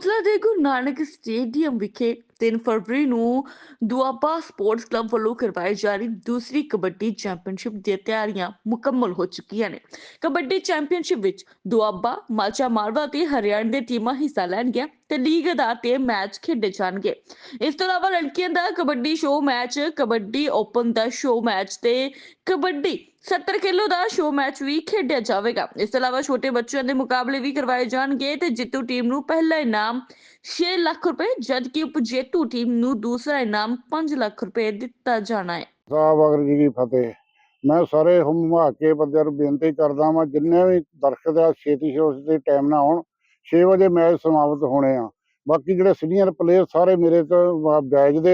ਕਪੂਰਥਲਾ ਦੇ ਗੁਰੂ ਨਾਨਕ ਸਟੇਡੀਅਮ ਵਿਖੇ 3 ਫਰਵਰੀ ਨੂੰ ਦੁਆਬਾ ਸਪੋਰਟਸ ਕਲੱਬ ਵੱਲੋਂ ਕਰਵਾਈ ਜਾ ਰਹੀ ਦੂਸਰੀ ਕਬੱਡੀ ਚੈਂਪੀਅਨਸ਼ਿਪ ਦੀਆਂ ਤਿਆਰੀਆਂ ਮੁਕੰਮਲ ਹੋ ਚੁੱਕੀਆਂ ਨੇ। ਕਬੱਡੀ ਚੈਂਪੀਅਨਸ਼ਿਪ ਵਿੱਚ ਦੁਆਬਾ ਮਾਚਾ ਮਾਲਵਾ ਤੇ ਹਰਿਆਣਾ ਦੀਆਂ ਟੀਮਾਂ ਹਿੱਸਾ ਲੈਣਗੀਆਂ ਤੇ ਲੀਗ ਆਧਾਰ ਤੇ ਮੈਚ ਖੇਡੇ ਜਾਣਗੇ। ਇਸ ਤੋਂ ਇਲਾਵਾ ਲੜਕੀਆਂ ਦਾ kabaddi show match, kabaddi open ਦਾ ਸ਼ੋਅ ਮੈਚ ਤੇ ਕਬੱਡੀ 70 ਕਿਲੋ ਦਾ ਸ਼ੋਅ ਮੈਚ ਵੀ ਖੇਡਿਆ ਜਾਵੇਗਾ। ਇਸ ਤੋਂ ਇਲਾਵਾ ਛੋਟੇ ਬੱਚਿਆਂ ਦੇ ਮੁਕਾਬਲੇ ਵੀ ਕਰਵਾਏ ਜਾਣਗੇ ਤੇ ਜਿੱਤੂ ਟੀਮ ਨੂੰ ਪਹਿਲਾ ਇਨਾਮ 6 ਲੱਖ ਰੁਪਏ ਜਦਕਿ ਉਪਜੇਤੂ ਟੀਮ ਨੂੰ ਦੂਸਰਾ ਇਨਾਮ 5 ਲੱਖ ਰੁਪਏ ਦਿੱਤਾ ਜਾਣਾ ਹੈ। ਸਾਹਿਬ ਵਾਹਿਗੁਰੂ ਜੀ ਕੀ ਫਤਿਹ। ਮੈਂ ਸਾਰੇ ਹਮਾ ਕੇ ਬੰਦਿਆਂ ਨੂੰ ਬੇਨਤੀ ਕਰਦਾ ਵਾਂ, ਜਿੰਨੇ ਵੀ ਦਰਸ਼ਕ ਆ, ਛੇਤੀ ਛੇਤੀ ਦੇ ਟਾਈਮ ਨਾਲ ਆਉਣ। 6 ਵਜੇ ਮੈਚ ਸਮਾਪਤ ਹੋਣੇ ਆ। ਬਾਕੀ ਜਿਹੜੇ ਸੀਨੀਅਰ ਪਲੇਅਰ ਸਾਰੇ ਮੇਰੇ ਤੋਂ ਵਾ-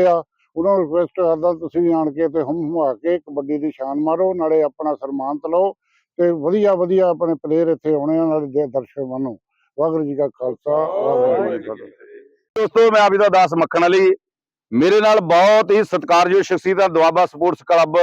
ਆ, ਉਹਨਾਂ ਨੂੰ ਰਿਕੁਐਸਟ ਕਰਦਾ ਤੁਸੀਂ ਵੀ ਆਣ ਕੇ ਤੇ ਹਮ ਹਮਾ ਕੇ ਕਬੱਡੀ ਦੀ ਸ਼ਾਨ ਮਾਰੋ, ਨਾਲੇ ਆਪਣਾ ਸਨਮਾਨਤ ਲਓ ਤੇ ਵਧੀਆ ਵਧੀਆ ਆਪਣੇ ਪਲੇਅਰ ਇੱਥੇ ਆਉਣੇ ਆ, ਨਾਲੇ ਦਰਸ਼ਕ ਬਣੋ ਵਾਹਿਗੁਰੂ ਜੀ ਕਾ ਖਾਲਸਾ, ਵਾਹਿਗੁਰੂ ਜੀ ਕੀ ਫਤਿਹ। ਦੋਸਤੋ, ਮੈਂ ਆਬਿਦਾ ਦਾਸ ਮੱਖਣ ਵਾਲੀ ਮੇਰੇ ਨਾਲ ਬਹੁਤ ਹੀ ਸਤਿਕਾਰਯੋਗ ਸ਼ਖਸੀਅਤ ਆ ਦੁਆਬਾ ਸਪੋਰਟਸ ਕਲੱਬ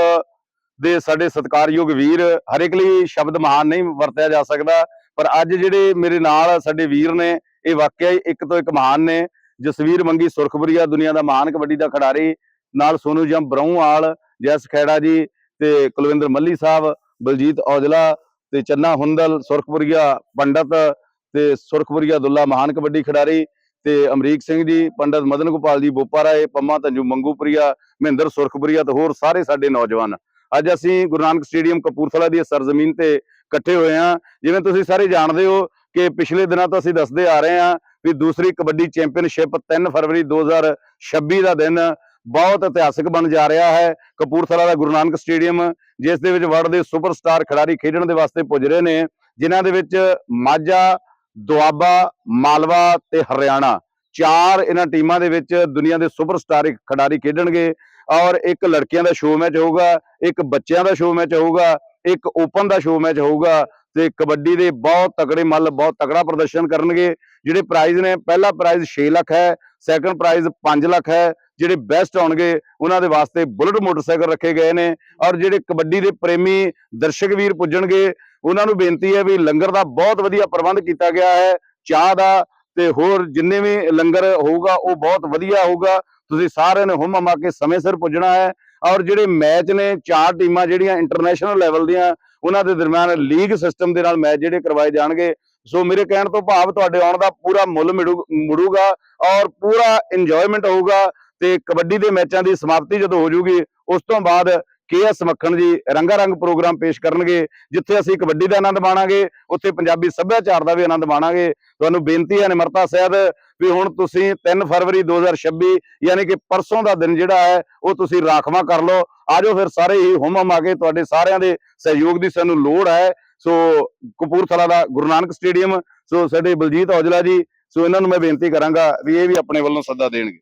ਦੇ ਸਾਡੇ ਸਤਿਕਾਰਯੋਗ ਵੀਰ। ਹਰੇਕ ਲਈ ਸ਼ਬਦ ਮਹਾਨ ਨਹੀਂ ਵਰਤਿਆ ਜਾ ਸਕਦਾ, ਪਰ ਅੱਜ ਜਿਹੜੇ ਮੇਰੇ ਨਾਲ ਸਾਡੇ ਵੀਰ ਨੇ, ਇਹ ਵਾਕਿਆ ਹੀ ਇੱਕ ਤੋਂ ਇੱਕ ਮਹਾਨ ਨੇ। ਜਸਵੀਰ ਮੰਗੀ ਸੁਰਖਪੁਰੀਆ, ਦੁਨੀਆ ਦਾ ਮਹਾਨ ਕਬੱਡੀ ਦਾ ਖਿਡਾਰੀ। ਨਾਲ ਸੋਨੂ ਜੰਮ ਬਰੌਂਵਾਲ ਜੈਸ ਖੈੜਾ ਜੀ ਤੇ ਕੁਲਵਿੰਦਰ ਮੱਲੀ ਸਾਹਿਬ, ਬਲਜੀਤ ਔਜਲਾ ਤੇ ਚੰਨਾ ਹੁੰਦਲ, ਸੁਰਖਪੁਰੀਆ ਪੰਡਤ ਤੇ ਸੁਰਖਪੁਰੀਆ ਦੁੱਲਾ ਮਹਾਨ ਕਬੱਡੀ ਖਿਡਾਰੀ। ਤੇ ਅਮਰੀਕ ਸਿੰਘ ਜੀ, ਪੰਡਤ ਮਦਨ ਗੋਪਾਲ ਜੀ, ਬੋਪਾ ਰਾਏ, ਪੰਮਾ ਤੰਜੂ ਮੰਗੂਪੁਰੀਆ ਮਹਿੰਦਰ ਸੁਰਖਪੁਰੀਆ ਤੇ ਹੋਰ ਸਾਰੇ ਸਾਡੇ ਨੌਜਵਾਨ। ਅੱਜ ਅਸੀਂ ਗੁਰੂ ਨਾਨਕ ਸਟੇਡੀਅਮ ਕਪੂਰਥਲਾ ਦੀ ਸਰਜ਼ਮੀਨ ਤੇ ਇਕੱਠੇ ਹੋਏ ਹਾਂ। ਜਿਵੇਂ ਤੁਸੀਂ ਸਾਰੇ ਜਾਣਦੇ ਹੋ ਕਿ ਪਿਛਲੇ ਦਿਨਾਂ ਤੋਂ ਅਸੀਂ ਦੱਸਦੇ ਆ ਰਹੇ ਹਾਂ ਵੀ ਦੂਸਰੀ ਕਬੱਡੀ ਚੈਂਪੀਅਨਸ਼ਿਪ 3 ਫਰਵਰੀ 2026 ਦਾ ਦਿਨ ਬਹੁਤ ਇਤਿਹਾਸਕ ਬਣ ਜਾ ਰਿਹਾ ਹੈ। ਕਪੂਰਥਲਾ ਦਾ ਗੁਰੂ ਨਾਨਕ ਸਟੇਡੀਅਮ, ਜਿਸ ਦੇ ਵਿੱਚ ਵਰਲਡ ਦੇ ਸੁਪਰਸਟਾਰ ਖਿਡਾਰੀ ਖੇਡਣ ਦੇ ਵਾਸਤੇ ਪੁੱਜ ਰਹੇ ਨੇ, ਜਿਨ੍ਹਾਂ ਦੇ ਵਿੱਚ ਮਾਝਾ ਦੁਆਬਾ, ਮਾਲਵਾ ਤੇ ਹਰਿਆਣਾ। ਚਾਰ ਇਹਨਾਂ ਟੀਮਾਂ ਦੇ ਵਿੱਚ ਦੁਨੀਆ ਦੇ ਸੁਪਰਸਟਾਰ ਖਿਡਾਰੀ ਖੇਡਣਗੇ ਔਰ ਇੱਕ ਲੜਕੀਆਂ ਦਾ ਸ਼ੋਅ ਮੈਚ ਹੋਊਗਾ, ਇੱਕ ਬੱਚਿਆਂ ਦਾ ਸ਼ੋਅ ਮੈਚ ਹੋਊਗਾ, ਇੱਕ ਓਪਨ ਦਾ ਸ਼ੋਅ ਮੈਚ ਹੋਊਗਾ ਤੇ ਕਬੱਡੀ ਦੇ ਬਹੁਤ ਤਕੜੇ ਮੱਲ, ਬਹੁਤ ਤਕੜਾ ਪ੍ਰਦਰਸ਼ਨ ਕਰਨਗੇ। ਜਿਹੜੇ ਪ੍ਰਾਈਜ਼ ਨੇ, ਪਹਿਲਾ ਪ੍ਰਾਈਜ਼ 6 ਲੱਖ ਹੈ ਸੈਕੰਡ ਪ੍ਰਾਈਜ਼ 5 ਲੱਖ ਹੈ। ਜਿਹੜੇ ਬੈਸਟ ਆਉਣਗੇ ਉਹਨਾਂ ਦੇ ਵਾਸਤੇ ਬੁਲਟ ਮੋਟਰਸਾਈਕਲ ਰੱਖੇ ਗਏ ਨੇ ਔਰ ਜਿਹੜੇ ਕਬੱਡੀ ਦੇ ਪ੍ਰੇਮੀ ਦਰਸ਼ਕ ਵੀਰ ਪੁੱਜਣਗੇ ਉਹਨਾਂ ਨੂੰ ਬੇਨਤੀ ਹੈ ਵੀ ਲੰਗਰ ਦਾ ਬਹੁਤ ਵਧੀਆ ਪ੍ਰਬੰਧ ਕੀਤਾ ਗਿਆ ਹੈ, ਚਾਹ ਦਾ ਤੇ ਹੋਰ ਜਿੰਨੇ ਵੀ ਲੰਗਰ ਹੋਊਗਾ, ਉਹ ਬਹੁਤ ਵਧੀਆ ਹੋਊਗਾ। ਤੁਸੀਂ ਸਾਰਿਆਂ ਨੇ ਹੁਮ ਹਮਾ ਕੇ ਸਮੇਂ ਸਿਰ ਪੁੱਜਣਾ ਹੈ ਔਰ ਜਿਹੜੇ ਮੈਚ ਨੇ, ਚਾਰ ਟੀਮਾਂ ਜਿਹੜੀਆਂ ਇੰਟਰਨੈਸ਼ਨਲ ਲੈਵਲ ਦੀਆਂ, ਉਹਨਾਂ ਦੇ ਦਰਮਿਆਨ ਲੀਗ ਸਿਸਟਮ ਦੇ ਨਾਲ ਮੈਚ ਜਿਹੜੇ ਕਰਵਾਏ ਜਾਣਗੇ। ਸੋ ਮੇਰੇ ਕਹਿਣ ਤੋਂ ਭਾਵ ਤੁਹਾਡੇ ਆਉਣ ਦਾ ਪੂਰਾ ਮੁੱਲ ਮਿੜੂ- ਮੁੜੂਗਾ ਔਰ ਪੂਰਾ ਇੰਜੋਇਮੈਂਟ ਹੋਊਗਾ ਤੇ ਕਬੱਡੀ ਦੇ ਮੈਚਾਂ ਦੀ ਸਮਾਪਤੀ ਜਦੋਂ ਹੋ ਜੂਗੀ, ਉਸ ਤੋਂ ਬਾਅਦ ਕੇ ਐਸ ਮੱਖਣ ਜੀ ਰੰਗਾ ਰੰਗ ਪ੍ਰੋਗਰਾਮ ਪੇਸ਼ ਕਰਨਗੇ, ਜਿੱਥੇ ਅਸੀਂ ਕਬੱਡੀ ਦਾ ਆਨੰਦ ਮਾਣਾਂਗੇ, ਉੱਥੇ ਪੰਜਾਬੀ ਸੱਭਿਆਚਾਰ ਦਾ ਵੀ ਆਨੰਦ ਮਾਣਾਂਗੇ। ਤੁਹਾਨੂੰ ਬੇਨਤੀ ਹੈ ਨਿਮਰਤਾ ਸਹਿਤ ਵੀ ਹੁਣ ਤੁਸੀਂ 3 ਫਰਵਰੀ 2026 ਯਾਨੀ ਕਿ ਪਰਸੋਂ ਦਾ ਦਿਨ ਜਿਹੜਾ ਹੈ, ਉਹ ਤੁਸੀਂ ਰਾਖਵਾਂ ਕਰ ਲਓ। ਆਜੋ ਫਿਰ ਸਾਰੇ ਹੀ ਹੁਮ ਹਮ ਆ ਕੇ ਤੁਹਾਡੇ ਸਾਰਿਆਂ ਦੇ ਸਹਿਯੋਗ ਦੀ ਸਾਨੂੰ ਲੋੜ ਹੈ। ਸੋ ਕਪੂਰਥਲਾ ਦਾ ਗੁਰੂ ਨਾਨਕ ਸਟੇਡੀਅਮ, ਸੋ ਸਾਡੇ ਬਲਜੀਤ ਔਜਲਾ ਜੀ, ਸੋ ਇਹਨਾਂ ਨੂੰ ਮੈਂ ਬੇਨਤੀ ਕਰਾਂਗਾ ਵੀ ਇਹ ਵੀ ਆਪਣੇ ਵੱਲੋਂ ਸੱਦਾ ਦੇਣਗੇ।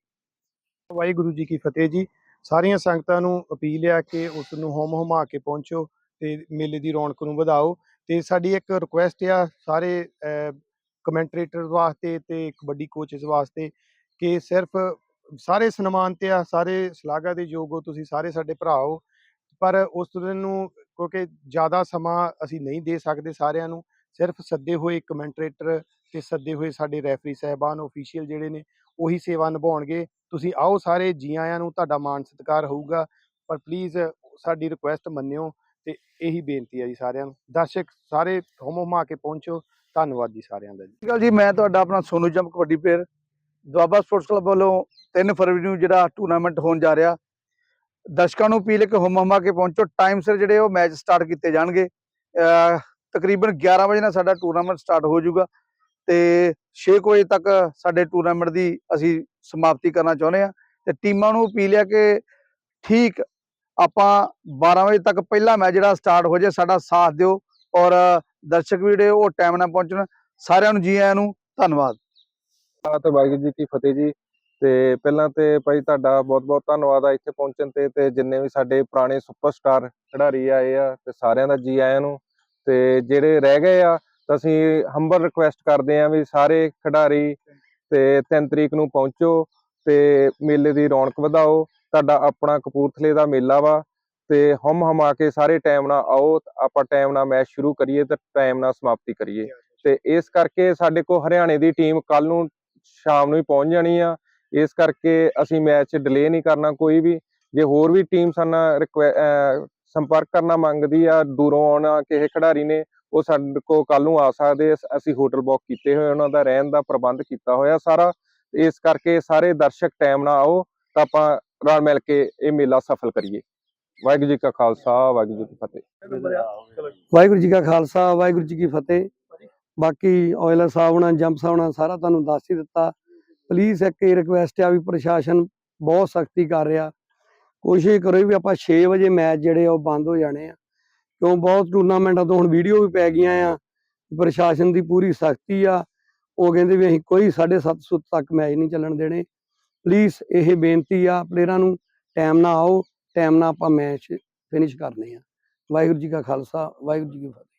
ਵਾਹਿਗੁਰੂ ਜੀ ਕੀ ਫਤਿਹ ਜੀ। ਸਾਰੀਆਂ ਸੰਗਤਾਂ ਨੂੰ ਅਪੀਲ ਹੈ ਕਿ ਉਸ ਨੂੰ ਹਮ ਹਮਾ ਕੇ ਪਹੁੰਚੋ ਤੇ ਮੇਲੇ ਦੀ ਰੌਣਕ ਨੂੰ ਵਧਾਓ। ਤੇ ਸਾਡੀ ਇੱਕ ਰਿਕੁਐਸਟ ਆ ਸਾਰੇ ਕਮੈਂਟਰੇਟਰ ਵਾਸਤੇ ਤੇ ਕਬੱਡੀ ਕੋਚਸ ਵਾਸਤੇ ਕਿ ਸਿਰਫ ਸਾਰੇ ਸਨਮਾਨ ਤੇ ਆ, ਸਾਰੇ ਸ਼ਲਾਘਾ ਦੇ ਯੋਗ ਹੋ, ਤੁਸੀਂ ਸਾਰੇ ਸਾਡੇ ਭਰਾ ਹੋ। ਪਰ ਉਸ ਦਿਨ ਨੂੰ ਕਿਉਂਕਿ ਜ਼ਿਆਦਾ ਸਮਾਂ ਅਸੀਂ ਨਹੀਂ ਦੇ ਸਕਦੇ ਸਾਰਿਆਂ ਨੂੰ, ਸਿਰਫ ਸੱਦੇ ਹੋਏ ਕਮੈਂਟਰੇਟਰ ਤੇ ਸੱਦੇ ਹੋਏ ਸਾਡੇ ਰੈਫਰੀ ਸਹਿਬਾਨ ਅਫੀਸ਼ੀਅਲ ਜਿਹੜੇ ਨੇ, ਉਹੀ ਸੇਵਾ ਨਿਭਾਉਣਗੇ। ਤੁਸੀਂ ਆਓ ਸਾਰੇ, ਜੀ ਆਇਆਂ ਨੂੰ, ਤੁਹਾਡਾ ਮਾਣ ਸਤਿਕਾਰ ਹੋਊਗਾ। ਪਰ ਪਲੀਜ਼ ਸਾਡੀ ਰਿਕੁਐਸਟ ਮੰਨਿਓ ਤੇ ਇਹੀ ਬੇਨਤੀ ਹੈ ਜੀ ਸਾਰਿਆਂ ਨੂੰ। ਦਰਸ਼ਕ ਸਾਰੇ ਹੁਮ ਹੁਮਾ ਕੇ ਪਹੁੰਚੋ। ਧੰਨਵਾਦ ਜੀ ਸਾਰਿਆਂ ਦਾ ਜੀ। ਸਤਿ ਸ਼੍ਰੀ ਅਕਾਲ ਜੀ, ਮੈਂ ਤੁਹਾਡਾ ਆਪਣਾ Sonu jump kabaddi player Doaba sports club ਵੱਲੋਂ 3 ਫਰਵਰੀ ਨੂੰ ਜਿਹੜਾ ਟੂਰਨਾਮੈਂਟ ਹੋਣ ਜਾ ਰਿਹਾ। ਦਰਸ਼ਕਾਂ ਨੂੰ ਅਪੀਲ ਹੈ ਕਿ ਹੁਮ ਹਮਾ ਕੇ ਪਹੁੰਚੋ। ਟਾਈਮ ਸਿਰ ਜਿਹੜੇ ਉਹ ਮੈਚ ਸਟਾਰਟ ਕੀਤੇ ਜਾਣਗੇ। ਤਕਰੀਬਨ 11 ਵਜੇ ਨਾਲ ਸਾਡਾ ਟੂਰਨਾਮੈਂਟ ਸਟਾਰਟ ਹੋ ਜਾਊਗਾ। ਤੇ 6 ਵਜੇ ਤੱਕ ਸਾਡੇ ਟੂਰਨਾਮੈਂਟ ਦੀ ਅਸੀਂ ਸਮਾਪਤੀ ਕਰਨਾ ਚਾਹੁੰਦੇ ਆ ਤੇ ਟੀਮਾਂ ਨੂੰ ਅਪੀਲ ਹੈ ਕਿ ਠੀਕ ਆਪਾਂ 12 ਵਜੇ ਤੱਕ ਪਹਿਲਾ ਮੈਚ ਜਿਹੜਾ ਸਟਾਰਟ ਹੋ ਜਾਏ ਸਾਡਾ ਸਾਥ ਦਿਓ ਔਰ ਦਰਸ਼ਕ ਵੀ ਜਿਹੜੇ ਉਹ ਟਾਈਮ ਨਾਲ ਪਹੁੰਚਣ, ਸਾਰਿਆਂ ਨੂੰ ਜੀ ਆਇਆਂ ਨੂੰ ਧੰਨਵਾਦ। ਤੇ ਵਾਹਿਗੁਰੂ ਜੀ ਕੀ ਫਤਿਹ ਜੀ ਤੇ ਪਹਿਲਾਂ ਤੇ ਭਾਈ ਤੁਹਾਡਾ ਬਹੁਤ-ਬਹੁਤ ਧੰਨਵਾਦ ਆ ਇੱਥੇ ਪਹੁੰਚਣ ਤੇ ਤੇ ਜਿੰਨੇ ਵੀ ਸਾਡੇ ਪੁਰਾਣੇ ਸੁਪਰਸਟਾਰ ਖਿਡਾਰੀ ਆਏ ਆ ਤੇ ਸਾਰਿਆਂ ਦਾ ਜੀ ਆਇਆਂ ਨੂੰ ਤੇ ਜਿਹੜੇ ਰਹਿ ਗਏ ਆ ਤਾਂ ਅਸੀਂ ਹੰਬਲ ਰਿਕੁਐਸਟ ਕਰਦੇ ਆ ਵੀ ਸਾਰੇ ਖਿਡਾਰੀ ਤੇ 3 ਤਰੀਕ ਨੂੰ ਪਹੁੰਚੋ ਤੇ ਮੇਲੇ ਦੀ ਰੌਣਕ ਵਧਾਓ। ਤੁਹਾਡਾ ਆਪਣਾ ਕਪੂਰਥਲੇ ਦਾ ਮੇਲਾ ਵਾ ਤੇ ਹਮ ਹਮਾ ਕੇ ਸਾਰੇ ਟਾਈਮ ਨਾਲ ਆਓ, ਆਪਾਂ ਟਾਈਮ ਨਾਲ ਮੈਚ ਸ਼ੁਰੂ ਕਰੀਏ ਤੇ ਟਾਈਮ ਨਾਲ ਸਮਾਪਤੀ ਕਰੀਏ। ਤੇ ਇਸ ਕਰਕੇ ਸਾਡੇ ਕੋਲ ਹਰਿਆਣੇ ਦੀ ਟੀਮ ਕੱਲ ਨੂੰ ਸ਼ਾਮ ਨੂੰ ਹੀ ਪਹੁੰਚ ਜਾਣੀ ਆ। ਇਸ ਕਰਕੇ ਅਸੀਂ ਮੈਚ ਡਿਲੇ ਨਹੀਂ ਕਰਨਾ ਕੋਈ ਵੀ। ਜੇ ਹੋਰ ਵੀ ਟੀਮ ਸਾਨੂੰ ਰਿਕੁਐ- ਅਹ ਸੰਪਰਕ ਕਰਨਾ ਮੰਗਦੀ ਆ, ਦੂਰੋਂ ਆਉਣਾ ਕਿਸੇ ਖਿਡਾਰੀ ਨੇ ਉਹ ਸਾਡੇ ਕੋਲ ਕੱਲ ਨੂੰ ਆ ਸਕਦੇ ਅਸੀਂ ਹੋਟਲ ਬੁੱਕ ਕੀਤੇ ਹੋਏ ਉਹਨਾਂ ਦਾ ਰਹਿਣ ਦਾ ਪ੍ਰਬੰਧ ਕੀਤਾ ਹੋਇਆ ਸਾਰਾ। ਇਸ ਕਰਕੇ ਸਾਰੇ ਦਰਸ਼ਕ ਟਾਈਮ ਨਾਲ ਆਓ, ਤਾਂ ਆਪਾਂ ਰਲ ਮਿਲ ਕੇ ਇਹ ਮੇਲਾ ਸਫਲ ਕਰੀਏ। ਵਾਹਿਗੁਰੂ ਜੀ ਕਾ ਖਾਲਸਾ, ਵਾਹਿਗੁਰੂ ਜੀ ਕੀ ਫਤਿਹ। ਵਾਹਿਗੁਰੂ ਜੀ ਕਾ ਖਾਲਸਾ, ਵਾਹਿਗੁਰੂ ਜੀ ਕੀ ਫਤਿਹ। ਬਾਕੀ ਆਇਲਰ ਸਾਹਿਬ ਨਾਲ ਜੰਪ ਸਾਹਿਬ ਨਾਲ ਸਾਰਾ ਤੁਹਾਨੂੰ ਦੱਸ ਹੀ ਦਿੱਤਾ। ਪਲੀਜ਼ ਇੱਕ ਇਹ ਰਿਕੁਐਸਟ ਆ ਵੀ ਪ੍ਰਸ਼ਾਸਨ ਬਹੁਤ ਸਖਤੀ ਕਰ ਰਿਹਾ। ਕੋਸ਼ਿਸ਼ ਕਰੋ ਵੀ ਆਪਾਂ 6 ਵਜੇ ਮੈਚ ਜਿਹੜੇ ਆ ਉਹ ਬੰਦ ਹੋ ਜਾਣੇ ਆ। ਕਿਉਂ ਬਹੁਤ ਟੂਰਨਾਮੈਂਟਾਂ ਤੋਂ ਹੁਣ ਵੀਡੀਓ ਵੀ ਪੈ ਗਈਆਂ ਆ। ਪ੍ਰਸ਼ਾਸਨ ਦੀ ਪੂਰੀ ਸਖਤੀ ਆ। ਉਹ ਕਹਿੰਦੇ ਵੀ ਅਸੀਂ ਕੋਈ 7:30 ਤੱਕ ਮੈਚ ਨਹੀਂ ਚੱਲਣ ਦੇਣੇ। ਪਲੀਜ਼ ਇਹ ਬੇਨਤੀ ਆ ਪਲੇਅਰਾਂ ਨੂੰ ਟਾਈਮ ਨਾਲ ਆਓ ਟਾਈਮ ਨਾਲ ਆਪਾਂ ਮੈਚ ਫਿਨਿਸ਼ ਕਰਨੇ ਆ। ਵਾਹਿਗੁਰੂ ਜੀ ਕਾ ਖਾਲਸਾ, ਵਾਹਿਗੁਰੂ ਜੀ ਕੀ ਫਤਿਹ।